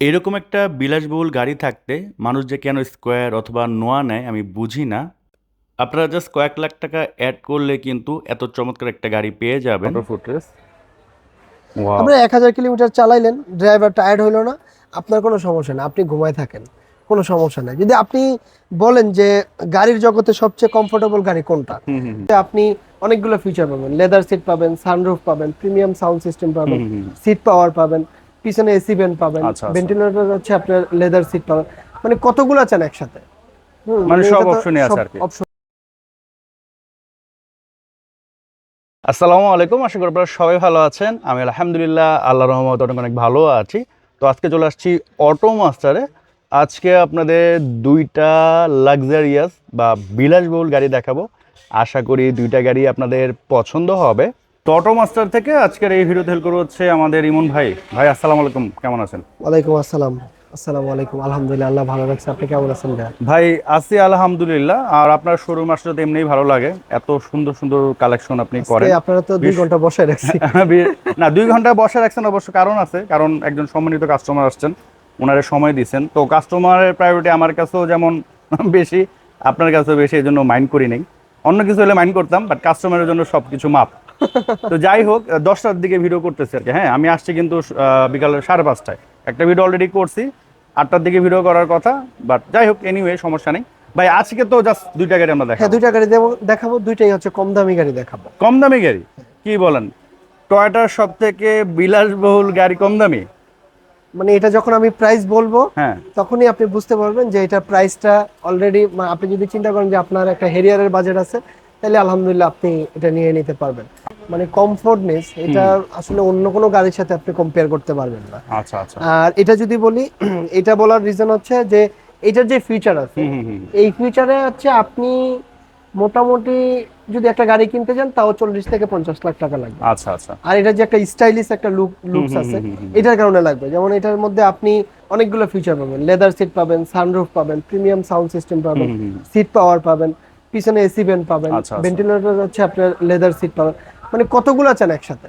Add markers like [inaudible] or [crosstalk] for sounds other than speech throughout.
এরকম একটা বিলাসবহুল গাড়ি থাকতে মানুষ যে কেন স্কোয়ার অথবা নোয়া নেয় আমি বুঝি না। আপনারা জাস্ট কয়েক লাখ টাকা অ্যাড করলে কিন্তু এত চমৎকার একটা গাড়ি পেয়ে যাবেন। আপনি এক হাজার কিলোমিটার চালাইলেন ড্রাইভার টায়ার্ড হইল না আপনার কোনো সমস্যা নেই আপনি ঘুমায় থাকেন কোনো সমস্যা নেই। যদি আপনি বলেন যে গাড়ির জগতে সবচেয়ে কমফোর্টেবল গাড়ি কোনটা আপনি অনেকগুলো ফিচার পাবেন লেদার সিট পাবেন সানরুফ পাবেন প্রিমিয়াম সাউন্ড সিস্টেম পাবেন সিট পাওয়ার পাবেন। পিছনে এসি ভেন্ট পাবেন। আচ্ছা, আচ্ছা। ভেন্টিলেটর হচ্ছে আপনার লেদার সিট পাবেন। মানে কতগুলো আছেন একসাথে? মানে সব তো option-ই আছে আর কি। আসসালামু আলাইকুম আশা করি আপনারা সবাই ভালো আছেন। আমি আলহামদুলিল্লাহ আল্লাহ রহমত অনেক অনেক ভালো আছি। তো আজকে চলে আসছি অটো মাস্টারে। আজকে আপনাদের দুইটা লাক্সারিয়াস বা বিলাসবহুল গাড়ি দেখাবো। আশা করি দুইটা গাড়ি আপনাদের পছন্দ হবে। তো অটো মাস্টার থেকে আজকের এই ভিডিওতে হেল্প করব হচ্ছে আমাদের ইমন ভাই। ভাই আসসালামু আলাইকুম কেমন আছেন? ওয়ালাইকুম আসসালাম। আসসালামু আলাইকুম আলহামদুলিল্লাহ আল্লাহ ভালো রাখছে। আপনি কেমন আছেন ভাই? আছি আলহামদুলিল্লাহ। আর আপনার শোরুম আসলে তো এমনিই ভালো লাগে। এত সুন্দর সুন্দর কালেকশন আপনি করেন। আপনারা তো দুই ঘণ্টা বসে রাখছি। [laughs] না দুই ঘণ্টা বসে রাখছেন অবশ্য কারণ আছে। কারণ একজন সম্মানিত কাস্টমার আসছেন ওনারে সময় দিচ্ছেন। তো কাস্টমারের প্রায়োরিটি আমার কাছেও যেমন বেশি আপনার কাছেও বেশি এই জন্য মাইন্ড করি নেই। অন্য কিছু হলে মাইন্ড করতাম বাট কাস্টমারের জন্য সব কিছু মাপ [laughs] তো যাই হোক দশটার দিকে ভিডিও করতেছি আর কি। হ্যাঁ আমি আসছি কিন্তু বিকাল সাড়ে পাঁচটায়। একটা ভিডিও অলরেডি করছি আটটার দিকে ভিডিও করার কথা বাট যাই হোক এনিওয়ে সমস্যা নেই। ভাই আজকে তো জাস্ট দুইটা গাড়ি আমরা হ্যাঁ দেখাবো। দুইটা গাড়ি দেবো দেখাবো দুইটাই হচ্ছে কম দামি গাড়ি দেখাবো। কম দামি গাড়ি? কি বলেন? টয়টার সব থেকে বিলাসবহুল গাড়ি কম দামি? মানে এটা যখন আমি প্রাইস বলব হ্যাঁ। তখনই আপনি বুঝতে পারবেন যে এটা প্রাইসটা অলরেডি আপনি যদি চিন্তা করেন যে আপনার একটা হেরিয়ারের বাজেট আছে তাহলে আলহামদুলিল্লাহ আপনি এটা নিয়ে নিতে পারবেন। মানে কমফোর্টনেস এটা আসলে অন্য কোনো গাড়ির সাথে আপনি কম্পেয়ার করতে পারবেন না। আচ্ছা আচ্ছা। আর এটা যদি বলি [clears throat] এটা বলার রিজন হচ্ছে যে এটার যে ফিচার আছে। এই ফিচারে হচ্ছে আপনি মোটামুটি যদি একটা গাড়ি কিনতে যান তাও চল্লিশ থেকে পঞ্চাশ লাখ টাকা লাগবে। আচ্ছা আচ্ছা। আর এটা যে একটা স্টাইলিশ একটা লুক লুকস আছে এটার কারণে লাগবে। যেমন এটার মধ্যে আপনি অনেকগুলো ফিচার পাবেন। লেদার সিট পাবেন সানরুফ পাবেন প্রিমিয়াম সাউন্ড সিস্টেম পাবেন। সিট পাওয়ার পাবেন। পিছনে এসি ভেন্ট পাবেন আচ্ছা, আচ্ছা। ভেন্টিলেটর হচ্ছে আপনার লেদার সিট পাবেন। মানে কতগুলো আছেন একসাথে?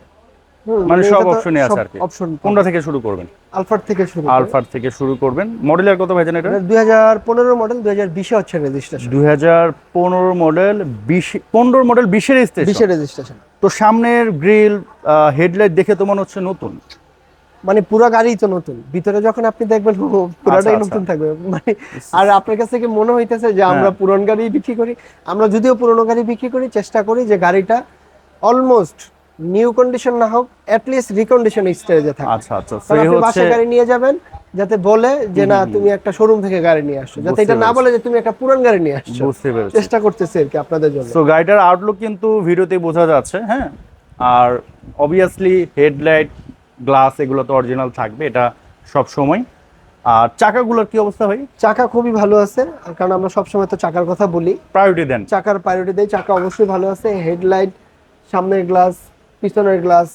মানে সব অপশনই আছে আর কি। অপশন কোনটা থেকে শুরু করবেন? আলফার থেকে শুরু আলফার থেকে শুরু করবেন। মডেলের কত ভাইজান এটা? দুই হাজার পনেরো মডেল দুই হাজার বিশে হচ্ছে রেজিস্ট্রেশন দুই হাজার পনেরো মডেল বিশ পনেরো মডেল বিশের স্টেশন বিশে রেজিস্ট্রেশন তো সামনের গ্রিল হেডলাইট দেখে তো মনে হচ্ছে নতুন। মানে পুরো গাড়ি তো নতুন। ভিতরে যখন আপনি দেখবেন পুরাটাই আচ্ছা। নতুন থাকবে। মানে আর আপনার কাছ থেকে মনে হইতেছে যে আমরা হ্যাঁ। পুরনো গাড়ি বিক্রি করি। আমরা যদিও পুরনো গাড়ি বিক্রি করি চেষ্টা করি যে গাড়িটা অলমোস্ট নিউ কন্ডিশন না হোক অ্যাটলিস্ট রিকন্ডিশন স্টেজে থাকে। আচ্ছা আচ্ছা। আপনি বাসায় গাড়ি নিয়ে যাবেন যাতে বলে যে না তুমি একটা শোরুম থেকে গাড়ি নিয়ে আসছো। যাতে এটা না বলে যে তুমি একটা পুরান গাড়ি নিয়ে আসছো। বুঝতে পেরেছি। চেষ্টা করতেছি আর কি আপনাদের জন্য। সো গাড়িটার আউটলুক কিন্তু ভিডিওতে বোঝা যাচ্ছে হ্যাঁ। আর অবভিয়াসলি হেডলাইট গ্লাস এগুলো তো অরিজিনাল থাকবে এটা সব সময় আর চাকাগুলোর কি অবস্থা ভাই? চাকা খুবই ভালো আছে কারণ আমরা সবসময় তো চাকার কথা বলি। প্রায়োরিটি দেন। চাকার প্রায়োরিটি দেয় চাকা অবশ্যই ভালো আছে হেডলাইট সামনের গ্লাস পিছনের গ্লাস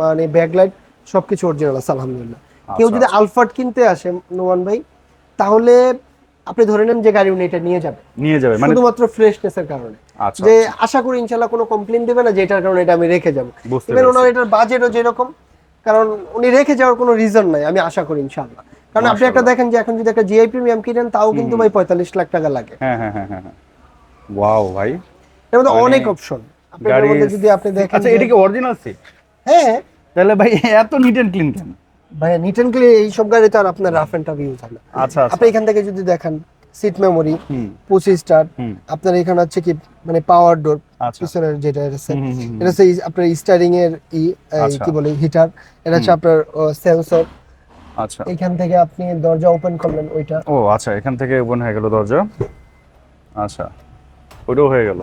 মানে ব্যাকলাইট সবকিছু অরিজিনাল আছে আলহামদুলিল্লাহ। কেউ যদি আলফার্ট কিনতে আসে নোমান ভাই তাহলে আপনি ধরে নেন যে গাড়ি উনি এটা নিয়ে যাবে। নিয়ে যাবে মানে শুধুমাত্র ফ্রেশনেসের কারণে। আচ্ছা যে আশা করি ইনশাল্লাহ কোনো কমপ্লেন দেবে না যে এটার কারণে এটা আমি রেখে যাব। বুঝতে ইভেন ওনার এটার বাজেটও যেরকম কারণ উনি রেখে যাওয়ার কোনো রিজন নাই আমি আশা করি ইনশাল্লাহ কারণ আপনি একটা দেখেন যে এখন যদি একটা জিআই প্রিমিয়াম কিনেন তাও কিন্তু ভাই পঁয়তাল্লিশ লাখ টাকা লাগে। হ্যাঁ হ্যাঁ হ্যাঁ হ্যাঁ হ্যাঁ। ওয়াও ভাই। এর মধ্যে মানে অনেক অপশন মধ্যে যদি আপনি দেখেন আচ্ছা এটা কি অরিজিনাল সিট হ্যাঁ। তাহলে ভাই এত নিট এন্ড ক্লিন কেন? ভাই নিট এন্ড ক্লিন এই সব গাড়ি তো আর আপনার রাফ এন্ড টাফ ইউজ হয় না। আচ্ছা আচ্ছা। আপনি এখান থেকে যদি দেখেন সিট মেমোরি পুসি স্টার্ট আপনার এখানে হচ্ছে কি মানে পাওয়ার ডোর আচ্ছা। পিছনের যেটা আছে হুম। এটা হচ্ছে আপনার স্টারিং এর ই আচ্ছা। কি বলে হিটার এটা হচ্ছে আপনার সেন্সর আচ্ছা। এখান থেকে আপনি দরজা ওপেন করলেন ওইটা। ও আচ্ছা এখান থেকে ওপেন হয়ে গেল দরজা। আচ্ছা ওইটাও হয়ে গেল।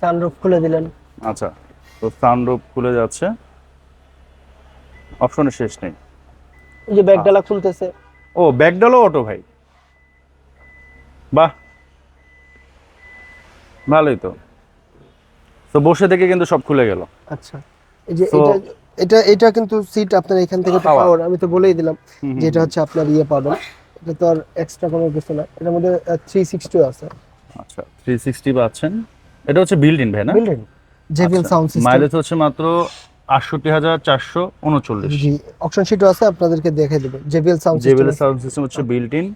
সানরুফ খুলে দিলেন। আচ্ছা তো সানরুফ খুলে যাচ্ছে। অপশনের শেষ নেই। এই যে ব্যাগ ডালা খুলতেছে। ও ব্যাকডালও অটো ভাই। বাহ। ভালোই তো। তো বসে থেকে কিন্তু সব খুলে গেল। আচ্ছা। এই যে এটা এটা এটা কিন্তু সিট আপনার এখান থেকে. পাওয়ার আমি তো বলেই দিলাম যে এটা হচ্ছে আপনার ইয়ে পাবেন এটা তো আর এক্সট্রা কোনো কিছু না। এটার মধ্যে থ্রি সিক্সটি আছে। আচ্ছা থ্রি সিক্সটি পাচ্ছেন। এটা হচ্ছে বিল্ড ইন ভাই না? বুঝলেন জেবিএল সাউন্ড সিস্টেম মাইলেজ হচ্ছে মাত্র আটষট্টি হাজার চারশো উনচল্লিশ। জি অপশন শিটও আছে আপনাদেরকে দেখে দেবো। JBL sound JBL sound system হচ্ছে বিল্ট ইন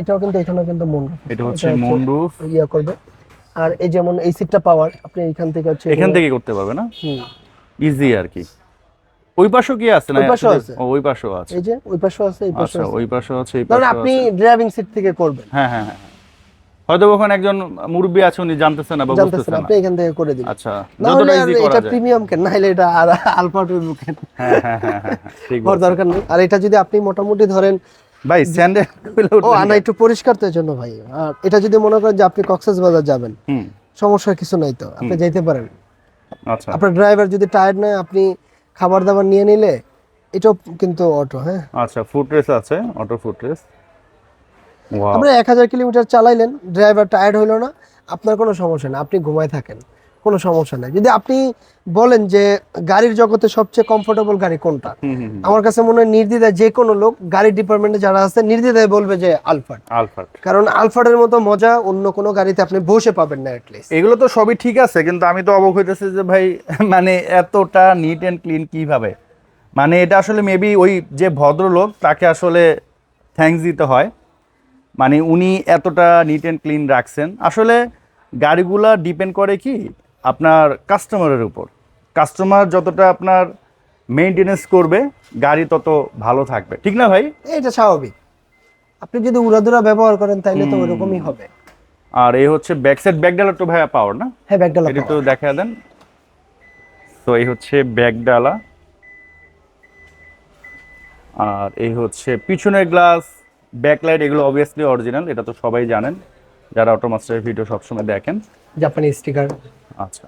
এটাও কিন্তু এখানে কিন্তু মন এটা হচ্ছে মুন্ডুফ ইয়া করবে। আর এই যেমন এই সিটটা পাওয়ার আপনি এখান থেকে হচ্ছে এখান থেকে করতে পারবে না? হুম, ইজি আর কি। ওই পাশেও কি আছে না? ওই পাশেও আছে। ও, ওই পাশেও আছে। এই যে ওই পাশেও আছে এই পাশেও আচ্ছা আছে। ওই পাশেও আছে এই পাশেও আপনি ড্রাইভিং সিট থেকে করবেন। হ্যাঁ হ্যাঁ হ্যাঁ হয়তো ওখানে একজন মুরব্বী আছে উনি জানতেছেন না বা না আপনি এখান থেকে করে দিবেন। আচ্ছা যতটা ইজি এটা প্রিমিয়াম কেন? না হলে এটা আর আলফা কেন? হ্যাঁ হ্যাঁ হ্যাঁ হ্যাঁ হ্যাঁ, ঠিক দরকার নেই। আর এটা যদি আপনি মোটামুটি ধরেন ভাই স্যান্ডেল ও আনা একটু পরিষ্কার তো জন্য ভাই। আর এটা যদি মনে করেন যে আপনি কক্সেস বাজার যাবেন হুম। সমস্যা কিছু নাই তো আপনি যাইতে পারেন। আচ্ছা। আপনার ড্রাইভার যদি টায়ার্ড নয় আপনি খাবার দাবার নিয়ে নিলে এটাও কিন্তু অটো হ্যাঁ। আচ্ছা ফুট রেস আছে অটো ফুট রেস আপনি এক হাজার কিলোমিটার চালাইলেন ড্রাইভার টায়ার্ড হইল না আপনার কোনো সমস্যা না আপনি ঘুমায় থাকেন। কোনো সমস্যা নাই। যদি আপনি বলেন যে গাড়ির জগতে সবচেয়ে কমফোর্টেবল গাড়ি কোনটা। আমার কাছে মনে হয় নির্দ্বিধায় যে কোনো লোক গাড়ি ডিপার্টমেন্টে যারা আছে নির্দ্বিধায় বলবে যে আলফাট আলফাট কারণ আলফাটের মতো মজা অন্য কোনো গাড়িতে আপনি বসে পাবেন না অ্যাটলিস্ট এগুলো তো সবই ঠিক আছে কিন্তু আমি তো অবাক হইতেছি যে ভাই [laughs] মানে এতটা নিট অ্যান্ড ক্লিন কীভাবে? মানে এটা আসলে মেবি ওই যে ভদ্রলোক তাকে আসলে থ্যাঙ্কস দিতে হয়। মানে উনি এতটা নিট অ্যান্ড ক্লিন রাখছেন। আসলে গাড়িগুলা ডিপেন্ড করে কি? আপনার কাস্টমারের উপর। কাস্টমার যতটা আপনার মেনটেনেন্স করবে গাড়ি তত ভালো থাকবে। ঠিক না ভাই? এটা স্বাভাবিক। আপনি যদি উড়াদুরা ব্যবহার করেন তাইলে তো ওরকমই হবে। আর এই হচ্ছে ব্যাক সাইড ব্যাক ডালা তো ভাইয়া পাওয়ার না? হ্যাঁ ব্যাগডালা এটা একটু দেখা দেন। তো এই হচ্ছে ব্যাক ডালা। আর এই হচ্ছে পিছনের গ্লাস ব্যাকলাইট এগুলো অবভিয়াসলি অরিজিনাল এটা তো সবাই জানেন। যারা অটোমাস্টারের ভিডিও সবসময় দেখেন। জাপানি স্টিকার আচ্ছা।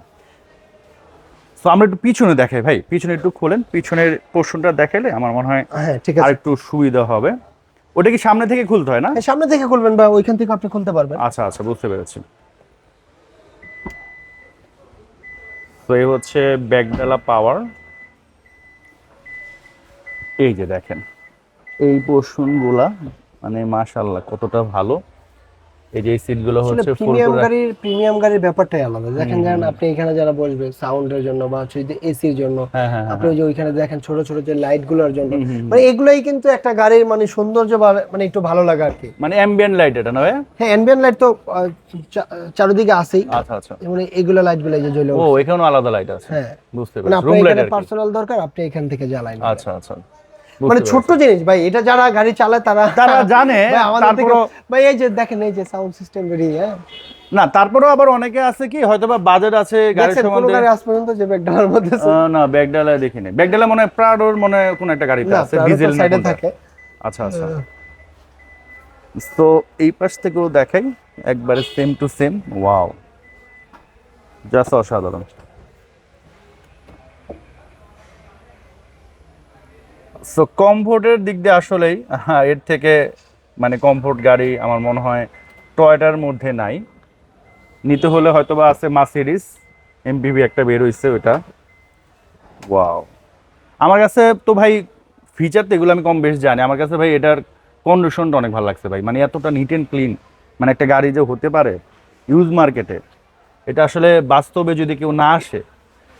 তো আমরা একটু পিছনে দেখাই ভাই পিছনে একটু খোলেন পিছনের পোর্শনটা দেখাইলে আমার মনে হয় হ্যাঁ ঠিক আর আছে। একটু সুবিধা হবে। ওটা কি সামনে থেকে খুলতে হয় না? হ্যাঁ, সামনে থেকে খুলবেন বা ওইখান থেকে আপনি খুলতে পারবেন। আচ্ছা আচ্ছা বুঝতে পেরেছি। তো এই হচ্ছে ব্যাগডালা পাওয়ার এই যে দেখেন এই পোর্শনগুলা মানে মাশাল্লাহ কতটা ভালো। এই যে সিটগুলো হচ্ছে প্রিমিয়াম গাড়ির প্রিমিয়াম গাড়ির ব্যাপারটাই আলাদা। দেখেন আপনি এখানে যারা বসবে সাউন্ডের জন্য বা হচ্ছে যে এসির জন্য হ্যাঁ হ্যাঁ আপনি যে ওইখানে দেখেন ছোট ছোট যে জন্য। মানে এগুলোই কিন্তু একটা গাড়ির মানে সৌন্দর্য মানে একটু ভালো লাগা আর কি। মানে অ্যাম্বিয়েন্ট লাইট এটা না হ্যাঁ অ্যাম্বিয়েন্ট লাইট তো চারিদিকে আছেই। আচ্ছা আচ্ছা। মানে এগুলো লাইটগুলো যে জ্বলে ও এখানেও আলাদা লাইট আছে। হ্যাঁ। বুঝতে মানে পেরেছি। রুম লাইট পার্সোনাল দরকার আপনি এখান থেকে জ্বালাই নেবেন। আচ্ছা আচ্ছা। মানে ছোট্ট জিনিস ভাই এটা যারা গাড়ি চালায় তারা তারা জানে, [laughs] ভাই, আমাদের ভাই এই যে দেখেন এই যে সাউন্ড সিস্টেম বেরিয়ে হ্যাঁ। না তারপরেও আবার অনেকে আছে কি হয়তো বা বাজেট আছে গাড়ির সম্বন্ধে। গাড়ি আজ পর্যন্ত যে ব্যাগডালার মধ্যে আছে? না ব্যাগডালা দেখিনি। ব্যাগডালা মনে হয় প্রাডোর মনে হয় কোন একটা গাড়িতে আছে ডিজেল সাইডে থাকে। আচ্ছা আচ্ছা। তো এই পাশ থেকেও দেখাই একবারে same to same wow just অসাধারণ। সো কমফোর্টের দিক দিয়ে আসলেই হ্যাঁ এর থেকে মানে কমফোর্ট গাড়ি আমার মনে হয় টয়টার মধ্যে নাই। নিতে হলে হয়তো বা আছে মার্সিডিস এমপিভি একটা বের হইছে ওটা ওয়াও আমার কাছে তো ভাই ফিচার তো এগুলো আমি কম বেশ জানি। আমার কাছে ভাই এটার কন্ডিশনটা অনেক ভালো লাগছে ভাই। মানে এতটা নিট অ্যান্ড ক্লিন মানে একটা গাড়ি যে হতে পারে ইউজ মার্কেটে এটা আসলে বাস্তবে যদি কেউ না আসে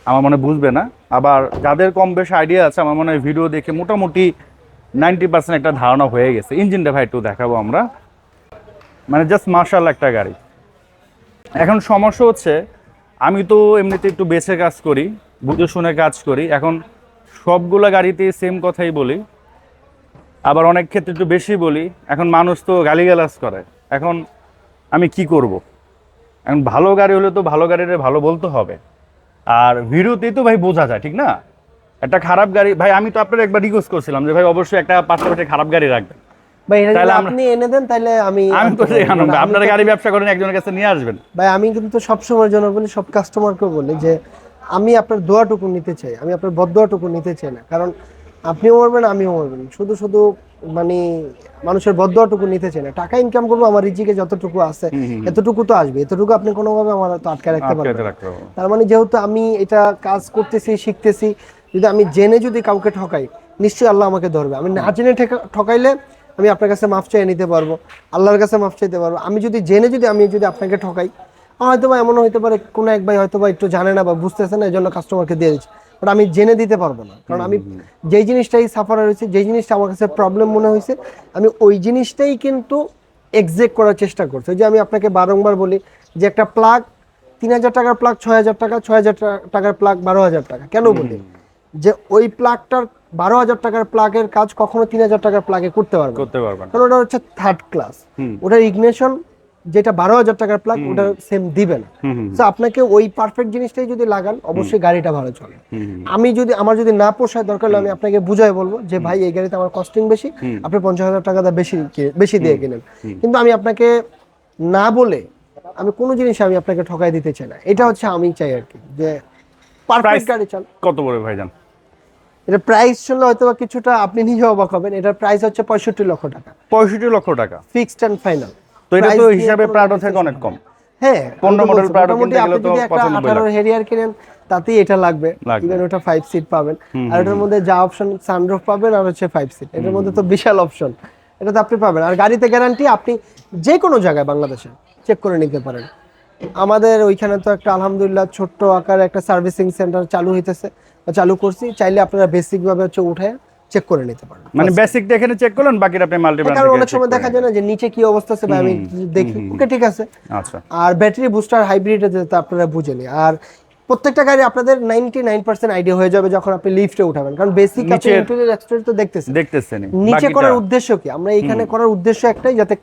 আমার মনে বুঝবে না। আবার যাদের কম বেশ আইডিয়া আছে, আমার মনে হয় ভিডিও দেখে মোটামুটি নাইনটি পার্সেন্ট একটা ধারণা হয়ে গেছে। ইঞ্জিনটা ভাই একটু দেখাবো আমরা। মানে জাস্ট মার্শাল একটা গাড়ি। এখন সমস্যা হচ্ছে, আমি তো এমনিতে একটু বেছে কাজ করি, বুঝে শুনে কাজ করি। এখন সবগুলো গাড়িতে সেম কথাই বলি। আবার অনেক ক্ষেত্রে একটু বেশি বলি, এখন মানুষ তো গালিগালাজ করে। এখন আমি কি করব? এখন ভালো গাড়ি হলে তো ভালো গাড়িরে ভালো বলতে হবে। আর ভিডিওতেই তো ভাই বোঝা যায় ঠিক না? একটা খারাপ গাড়ি ভাই আমি তো আপনার একবার রিকোয়েস্ট করছিলাম যে ভাই অবশ্যই একটা পাশাপাশি খারাপ গাড়ি রাখবেন। ভাই এটা তাহলে আপনি এনে দেন তাহলে আমি আমি তো আপনারা গাড়ি ব্যবসা করেন একজনের কাছে নিয়ে আসবেন। ভাই আমি কিন্তু সবসময় জন্য বলি সব কাস্টমারকে বলি যে আমি আপনার দোয়াটুকু নিতে চাই আমি আপনার বদোয়াটুকু নিতে চাই না। কারণ আপনিও মরবেন আমিও মরবেন। শুধু শুধু মানে মানুষের বদোয়াটুকু নিতে চাই না। টাকা ইনকাম করব আমার রিজিকে যতটুকু আছে। এতটুকু তো আসবে। এতটুকু আপনি কোনোভাবে আমার তো আটকে রাখতে পারবেন। তার মানে যেহেতু আমি এটা কাজ করতেছি শিখতেছি যদি আমি জেনে যদি কাউকে ঠকাই নিশ্চয়ই আল্লাহ আমাকে ধরবে। আমি না জেনে ঠেকা- ঠকাইলে আমি আপনার কাছে মাফ চাই নিতে পারব আল্লাহর কাছে মাফ চাইতে পারব। আমি যদি জেনে যদি আমি যদি আপনাকে ঠকাই হয়তো বা এমনও হতে পারে কোনো এক ভাই হয়তো বা একটু জানে না বা বুঝতেছে না এই জন্য কাস্টমারকে দিয়ে দিচ্ছে। বাট আমি জেনে দিতে পারব না। কারণ আমি যেই জিনিসটাই সাফার হয়েছে যেই জিনিসটা আমার কাছে প্রবলেম মনে হয়েছে আমি ওই জিনিসটাই কিন্তু এক্সেক্ট করার চেষ্টা করছি। যে আমি আপনাকে বারংবার বলি যে একটা প্লাগ তিন হাজার টাকার প্লাগ ছয় হাজার টাকা ছয় হাজার টাকার প্লাগ বারো হাজার টাকা। কেন বলি? যে ওই প্লাগটার বারো হাজার টাকার প্লাগের কাজ কখনো তিন হাজার টাকার প্লাগে করতে পারবে করতে পারবেন কারণ ওটা হচ্ছে থার্ড ক্লাস। ওটার ইগনিশন যেটা বারো হাজার টাকার প্লাগ ওটা সেম দিবে না। তো আপনাকে ওই পারফেক্ট জিনিসটাই যদি লাগান অবশ্যই গাড়িটা ভালো চলে। আমি যদি আমার যদি না পোষায় দরকার আমি আপনাকে বুঝাই বলব যে ভাই এই গাড়িতে আমার কস্টিং বেশি আপনি পঞ্চাশ হাজার টাকা বেশি বেশি দিয়ে কিনেন। কিন্তু আমি আপনাকে না বলে আমি কোনো জিনিস আমি আপনাকে ঠকাই দিতে চাই না। এটা হচ্ছে আমি চাই আর কি যে পারফেক্ট গাড়ি চাল কত পড়বে ভাইজান? এটা প্রাইস শুনলে হয়তো কিছুটা আপনি নিজে অবাক হবেন। এটার প্রাইস হচ্ছে পঁয়ষট্টি লক্ষ টাকা। পঁয়ষট্টি লক্ষ টাকা। ফিক্সড অ্যান্ড ফাইনাল তো এটা তো হিসাবে প্রাডো থেকে অনেক কম। হ্যাঁ পনেরো আমি তো model বলছি, Prado মোটামুটি কিনতে গেলে আপনি তো 95 আঠারো হেরিয়ার কিনেন তাতেই এটা লাগবে। লাগবে। ইভেন ওটা ফাইভ সিট পাবেন। আর এটার মধ্যে যা অপশন সানরুফ পাবেন আর হচ্ছে ফাইভ সিট এটার মধ্যে তো বিশাল অপশন এটা তো আপনি পাবেন। আর গাড়িতে গ্যারান্টি আপনি যে কোনো জায়গায় বাংলাদেশে চেক করে নিতে পারেন। আমাদের ওইখানে তো একটা আলহামদুলিল্লাহ ছোট্ট আকারে একটা সার্ভিসিং সেন্টার চালু হইতেছে চালু করছি। চাইলে আপনারা বেসিক ভাবে হচ্ছে উঠে চেক করে নিতে পারেন মানে বেসিকটা এখানে চেক করলেন বাকিটা আপনি মাল্টি ব্র্যান্ড কারণ অনেক সময় দেখা যায় না যে নিচে কি অবস্থা আছে আমি দেখি। ওকে ঠিক আছে? আচ্ছা। আর ব্যাটারি বুস্টার হাইব্রিড তো আপনারা বুঝেনি আর প্রত্যেকটা গাড়ি আপনাদের নাইনটি নাইন পার্সেন্ট আইডিয়া হয়ে যাবে যখন আপনি লিফটে উঠাবেন। কারণ বেসিক আপনি ইন্টেরিয়র এক্সটেরিয়র তো দেখতেছেন। দেখতেছেন নিচে করার উদ্দেশ্য কি? আমরা এখানে করার উদ্দেশ্য একটাই যাতে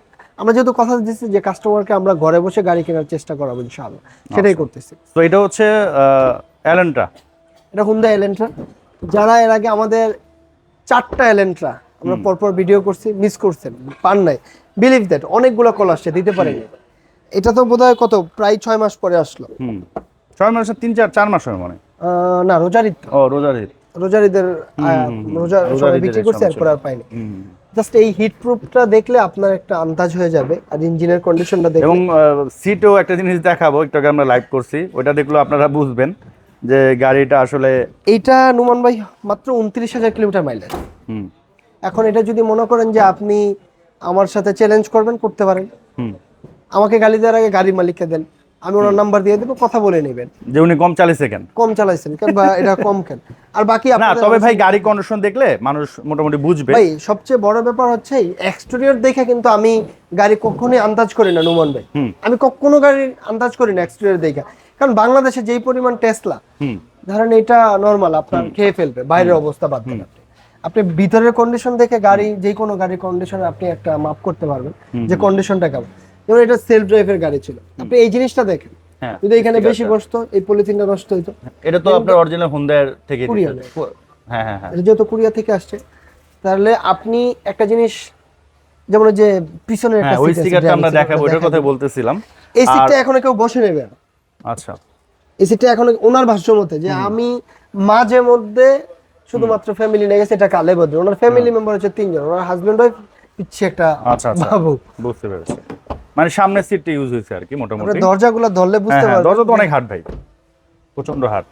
আমরা যেহেতু কথা দিচ্ছি যে কাস্টমারকে আমরা ঘরে বসে গাড়ি কেনার চেষ্টা করাবো ইনশাআল্লাহ। সেটাই করতেছি। তো এটা হচ্ছে অ্যালেন্ট্রা এটা হুন্দা এলেন্ট্রা যারা এর আগে আমাদের চারটা এলেন্ট্রা আমরা পরপর ভিডিও করছি মিস করছেন পান নাই। বিলিভ দ্যাট অনেকগুলো কল আসছে দিতে পারেনি। এটা তো বোধহয় কত প্রায় ছয় মাস পরে আসলো। ছয় মাসের তিন চার চার মাস হয় মনে না রোজারিদ ও রোজার ঈদ রোজারিদের আহ, রোজা রোজার সবাই ঈদের বিক্রি করছে। এরপর আর পাইনি জাস্ট এই হিট প্রুফটা দেখলে আপনার একটা আন্দাজ হয়ে যাবে আর ইঞ্জিনের কন্ডিশনটা দেখলে এবং সিটও একটা জিনিস দেখাবো একটু আগে আমরা লাইভ করছি ওইটা দেখলেও আপনারা বুঝবেন। যে গাড়িটা আসলে এইটা নুমান ভাই মাত্র উনত্রিশ হাজার কিলোমিটার মাইলেজ। এখন এটা যদি মনে করেন যে আপনি আমার সাথে চ্যালেঞ্জ করবেন করতে পারেন। আমাকে গালি দেওয়ার আগে গাড়ির মালিককে দেন। আমি ওনার নাম্বার দিয়ে দেবো কথা বলে নেবেন। যে উনি কম চালিয়েছে কেন? কম চালাইছেন কেন বা এটা কম কেন? আর বাকি না তবে ভাই গাড়ি কন্ডিশন দেখলে মানুষ মোটামুটি বুঝবে। ভাই সবচেয়ে বড় ব্যাপার হচ্ছে এক্সটেরিয়র দেখে কিন্তু আমি গাড়ি কখনোই আন্দাজ করি না নুমান ভাই। আমি কখনো গাড়ির আন্দাজ করি না এক্সটেরিয়র দেখে। কারণ বাংলাদেশে যেই পরিমাণ টেসলা হুম। ধরেন এটা নর্মাল আপনার খেয়ে ফেলবে বাইরের অবস্থা বাদ দেন আপনি। আপনি ভিতরের কন্ডিশন দেখে গাড়ি যে কোনো গাড়ির কন্ডিশন আপনি একটা মাপ করতে পারবেন যে কন্ডিশনটা কেমন। যেমন এটা সেলফ ড্রাইভের গাড়ি ছিল। আপনি এই জিনিসটা দেখেন। হ্যাঁ যদি এখানে বেশি বসতো এই পলিথিনটা নষ্ট হইতো। এটা তো আপনার অরিজিনাল হুন্ডার থেকে। হ্যাঁ হ্যাঁ হ্যাঁ। যেহেতু কোরিয়া থেকে আসছে তাহলে আপনি একটা জিনিস যেমন যে পিছনের একটা হ্যাঁ ওই স্টিকারটা যে আমরা দেখাবো দেখাবো। কথা বলতেছিলাম। এই সিটটা এখন কেউ বসে নেবে না। আচ্ছা। এই সিটটা এখন ওনার ভাষ্য মতে যে আমি মাঝে মধ্যে শুধুমাত্র ফ্যামিলি নিয়ে গেছে এটা কালে বদলে। ওনার ফ্যামিলি মেম্বার হচ্ছে তিনজন। ওনার হাজবেন্ড ওয়াইফ পিচ্ছে একটা আচ্ছা আচ্ছা। বাবু। বুঝতে পেরেছি। মানে সামনের সিটটা ইউজ হয়েছে আর কি মোটামুটি। দরজাগুলো ধরলে হ্যাঁ বুঝতে হ্যাঁ পারবেন দরজা তো অনেক হাট ভাই। প্রচণ্ড হাট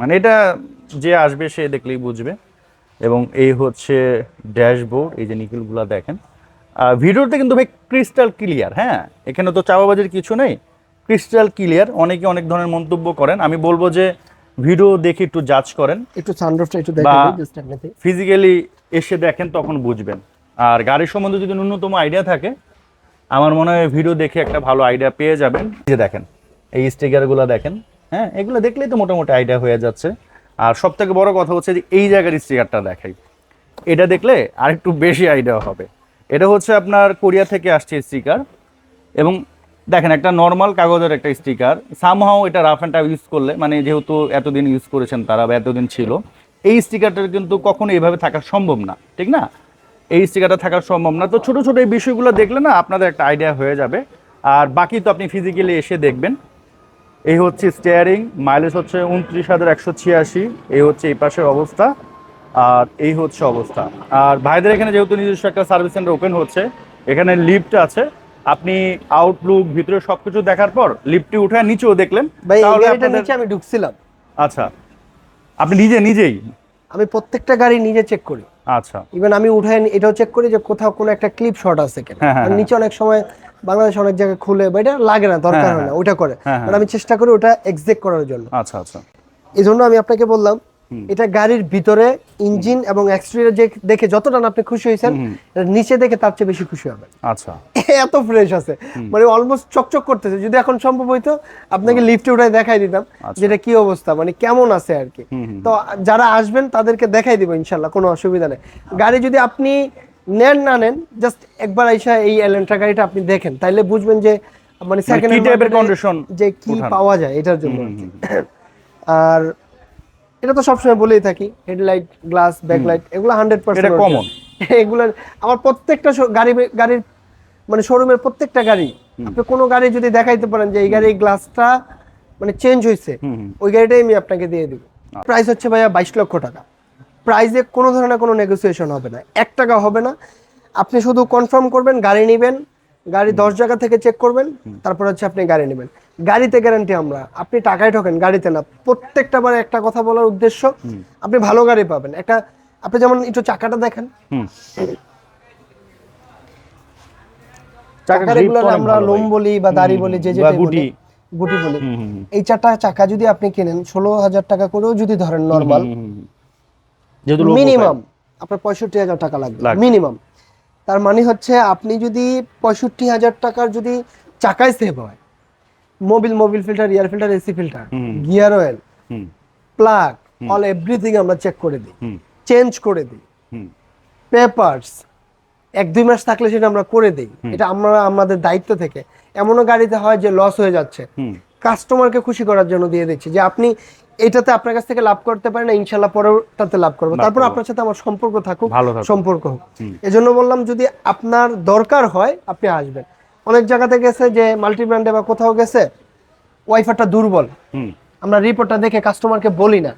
মানে এটা যে আসবে সে দেখলেই বুঝবে। এবং এই হচ্ছে ড্যাশবোর্ড এই যে নিকেলগুলো দেখেন। ভিডিওতে কিন্তু ভাই ক্রিস্টাল ক্লিয়ার হ্যাঁ? এখানে তো চাপাবাজির কিছু নেই। ক্রিস্টাল ক্লিয়ার অনেকে অনেক ধরনের মন্তব্য করেন। আমি বলব যে ভিডিও দেখে একটু জাজ করেন একটু সানরুফটা একটু দেখে বা- ফিজিক্যালি এসে দেখেন তখন বুঝবেন। আর গাড়ির সম্বন্ধে যদি ন্যূনতম আইডিয়া থাকে আমার মনে হয় ভিডিও দেখে একটা ভালো আইডিয়া পেয়ে যাবেন। যে দেখেন এই স্টিকারগুলো দেখেন হ্যাঁ এগুলো দেখলেই তো মোটামুটি আইডিয়া হয়ে যাচ্ছে। আর সব থেকে বড় কথা হচ্ছে যে এই জায়গার স্টিকারটা দেখাই। এটা দেখলে আরেকটু বেশি আইডিয়া হবে। এটা হচ্ছে আপনার কোরিয়া থেকে আসছে স্টিকার এবং দেখেন, একটা নর্মাল কাগজের একটা স্টিকার সামহাও এটা রাফ অ্যান্ড টাফ ইউজ করলে মানে যেহেতু এতদিন ইউজ করেছেন তারা বা এতদিন ছিল, এই স্টিকারটা কিন্তু কখনো এইভাবে থাকা সম্ভব না, ঠিক না? এই স্টিকারটা থাকা সম্ভব না। তো ছোট ছোট এই বিষয়গুলো দেখলে না আপনাদের একটা আইডিয়া হয়ে যাবে। আর বাকি তো আপনি ফিজিক্যালি এসে দেখবেন। এই হচ্ছে স্টিয়ারিং মাইলেজ হচ্ছে উনত্রিশ হাজার একশো ছিয়াশি, এই হচ্ছে এই পাশের অবস্থা, আর এই হচ্ছে অবস্থা। আর ভাইদের এখানে যেহেতু নিজস্ব একটা সার্ভিস সেন্টার ওপেন হচ্ছে, এখানে লিফট আছে আপনি আউটলুক ভিতরে সবকিছু দেখার পর লিফটটি উঠে নিচেও দেখলেন। ভাই এই নিচে আমি ঢুকছিলাম। আচ্ছা। আপনি নিজে নিজেই? আমি প্রত্যেকটা গাড়ি নিজে চেক করি। আচ্ছা। ইভেন আমি উঠে এটাও চেক করি যে কোথাও কোনো একটা ক্লিপ শর্ট আছে কিনা। হ্যাঁ, হ্যাঁ, নিচে অনেক সময় বাংলাদেশ অনেক জায়গায় খুলে বা এটা লাগে না দরকার হ্যাঁ, হয় না হ্যাঁ। ওটা করে। হ্যাঁ, হ্যাঁ। আমি চেষ্টা করি ওটা এক্সেক্ট করার জন্য। আচ্ছা আচ্ছা। এই জন্য আমি আপনাকে বললাম এটা গাড়ির ভিতরে ইঞ্জিন এবং এক্সটেরিয়র দেখে যতটা আপনি খুশি হয়েছেন নিচে দেখে তার চেয়ে বেশি খুশি হবেন আচ্ছা। [laughs] এত ফ্রেশ আছে। মানে অলমোস্ট চকচক করতেছে। যদি এখন সম্ভব হইতো আপনাকে লিফটে উঠাই দেখাই দিতাম যেটা কি অবস্থা মানে কেমন আছে আর কি। তো যারা আসবেন তাদেরকে দেখাই দিব ইনশাল্লাহ কোনো অসুবিধা নেই। গাড়ি যদি আপনি নেন না নেন জাস্ট একবার আইসা এই এলেন্ট্রা গাড়িটা আপনি দেখেন। তাইলে বুঝবেন যে মানে সেকেন্ড কি type এর condition যে কি পাওয়া যায় এটার জন্য আর এটা তো সবসময় বলেই থাকি হেডলাইট গ্লাস ব্যাকলাইট এগুলো হান্ড্রেড এটা পার্সেন্ট common। [laughs] এগুলোর আমার প্রত্যেকটা গাড়ি গাড়ির মানে শোরুমের প্রত্যেকটা গাড়ি। আপনি কোনো গাড়ি যদি দেখাইতে পারেন যে এই গাড়ির গ্লাসটা মানে চেঞ্জ হয়েছে। ওই গাড়িটাই আমি আপনাকে দিয়ে দিব। প্রাইস হচ্ছে ভাইয়া বাইশ লক্ষ টাকা। প্রাইসে কোনো ধরনের কোনো নেগোসিয়েশন হবে না। এক টাকা হবে না। আপনি শুধু কনফার্ম করবেন গাড়ি নেবেন গাড়ি দশ জায়গা থেকে চেক করবেন তারপর হচ্ছে আপনি গাড়ি নেবেন। গাড়িতে গ্যারান্টি আমরা। আপনি টাকায় ঠকেন গাড়িতে না। প্রত্যেকটা বার একটা কথা বলার উদ্দেশ্য আপনি ভালো গাড়ি পাবেন। একটা আপনি যেমন একটু চাকাটা দেখেন। তো অনেক আমরা লোম বলি বা দাড়ি বলি যে যেটা গুটি। বলি গুটি বলি। এই চারটা চাকা যদি আপনি কিনেন ষোলো হাজার টাকা করেও যদি ধরেন নর্মাল মিনিমাম আপনার পঁয়ষট্টি হাজার টাকা লাগবে লাগবে। মিনিমাম তার মানে হচ্ছে আপনি যদি পঁয়ষট্টি হাজার টাকার যদি চাকায় সেভ হয় mobil mobil filter air filter AC filter gear oil plug all everything আমরা চেক করে দিই চেঞ্জ করে দিই। পেপারস এক দুই মাস থাকলে সেটা আমরা করে দিই। এটা আমরা আমাদের দায়িত্ব থেকে। এমনও গাড়িতে হয় যে লস হয়ে যাচ্ছে। কাস্টমারকে খুশি করার জন্য দিয়ে দিচ্ছি যে আপনি এটাতে আপনার কাছ থেকে লাভ করতে পারেন না ইনশাল্লাহ পরেরটাতে লাভ করব। তারপর আপনার সাথে আমার সম্পর্ক থাকুক সম্পর্ক হোক। এজন্য বললাম যদি আপনার দরকার হয় আপনি আসবেন। অনেক জায়গাতে গেছে যে মাল্টি ব্র্যান্ডে বা কোথাও গেছে ওয়াইফারটা দুর্বল। আমরা রিপোর্টটা দেখে কাস্টমারকে বলি না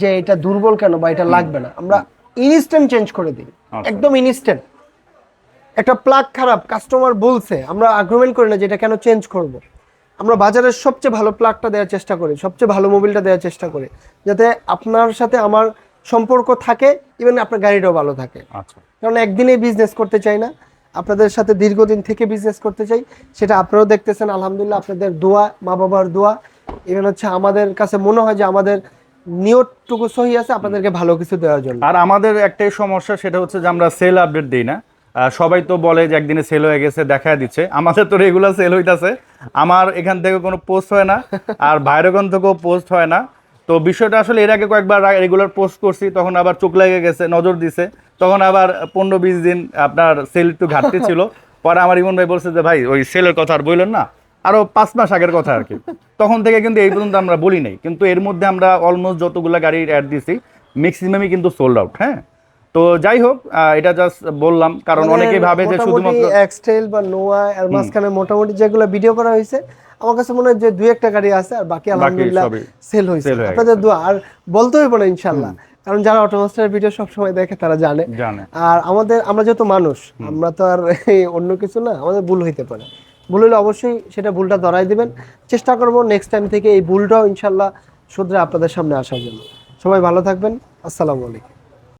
যে এটা দুর্বল কেন বা এটা লাগবে না। আমরা ইনস্ট্যান্ট চেঞ্জ করে দিই। আচ্ছা। একদম ইনস্ট্যান্ট একটা প্লাগ খারাপ কাস্টমার বলছে আমরা আগ্রমেন্ট করি না যে এটা কেন চেঞ্জ করব। আমরা বাজারের সবচেয়ে ভালো প্লাগটা দেওয়ার চেষ্টা করি সবচেয়ে ভালো মোবিলটা দেওয়ার চেষ্টা করি যাতে আপনার সাথে আমার সম্পর্ক থাকে ইভেন আপনার গাড়িটাও ভালো থাকে। আচ্ছা। কারণ একদিনেই বিজনেস করতে চাই না আপনাদের সাথে দীর্ঘদিন থেকে বিজনেস করতে চাই সেটা আপনারাও দেখতেছেন আলহামদুলিল্লাহ আপনাদের দোয়া মা বাবার দোয়া ইভেন হচ্ছে আমাদের কাছে মনে হয় যে আমাদের নিয়তটুকু সহি আছে আপনাদেরকে ভালো কিছু দেওয়ার জন্য। আর আমাদের একটাই সমস্যা সেটা হচ্ছে যে আমরা সেল আপডেট দিই না। সবাই তো বলে যে একদিনে সেল হয়ে গেছে দেখা দিচ্ছে। আমাদের তো রেগুলার সেল হইতাছে। আমার এখান থেকে কোনো পোস্ট হয় না, আর ওখান থেকেও পোস্ট হয় না। তো বিষয়টা আসলে এর আগে কয়েকবার রেগুলার পোস্ট করছি, তখন আবার চোখ লেগে গেছে, নজর দিছে। তখন আবার পনেরো বিশ দিন আপনার সেল একটু ঘাটতি ছিল। পরে আমার ইমন ভাই বলছে যে, ভাই, ওই সেলের কথা আর বললেন না। আরও পাঁচ মাস আগের কথা আর কি। তখন থেকে কিন্তু এই পর্যন্ত আমরা বলি নাই। কিন্তু এর মধ্যে আমরা অলমোস্ট যতগুলো গাড়ির অ্যাড দিছি ম্যাক্সিমামই কিন্তু সোল্ড আউট হ্যাঁ? তো যাই হোক এটা জাস্ট বললাম কারণ অনেকেই ভাবে যে শুধুমাত্র এক্সটেল বা নোয়া এর মাঝখানে মোটামুটি যেগুলো ভিডিও করা হয়েছে আমার কাছে মনে হয় যে দুই একটা গাড়ি আছে আর বাকি আলহামদুলিল্লাহ সেল হয়েছে। আপনাদের দোয়া আর বলতে হইব না ইনশাল্লাহ কারণ যারা অটোমাস্টার ভিডিও সবসময় দেখে তারা জানে। জানে। আর আমাদের আমরা যেহেতু মানুষ আমরা তো আর অন্য কিছু না আমাদের ভুল হইতে পারে। ভুল হলে অবশ্যই সেটা ভুলটা ধরাই দিবেন। চেষ্টা করব নেক্সট টাইম থেকে এই ভুলটাও ইনশাল্লাহ শুধরে আপনাদের সামনে আসার জন্য। সবাই ভালো থাকবেন। আসসালামু আলাইকুম।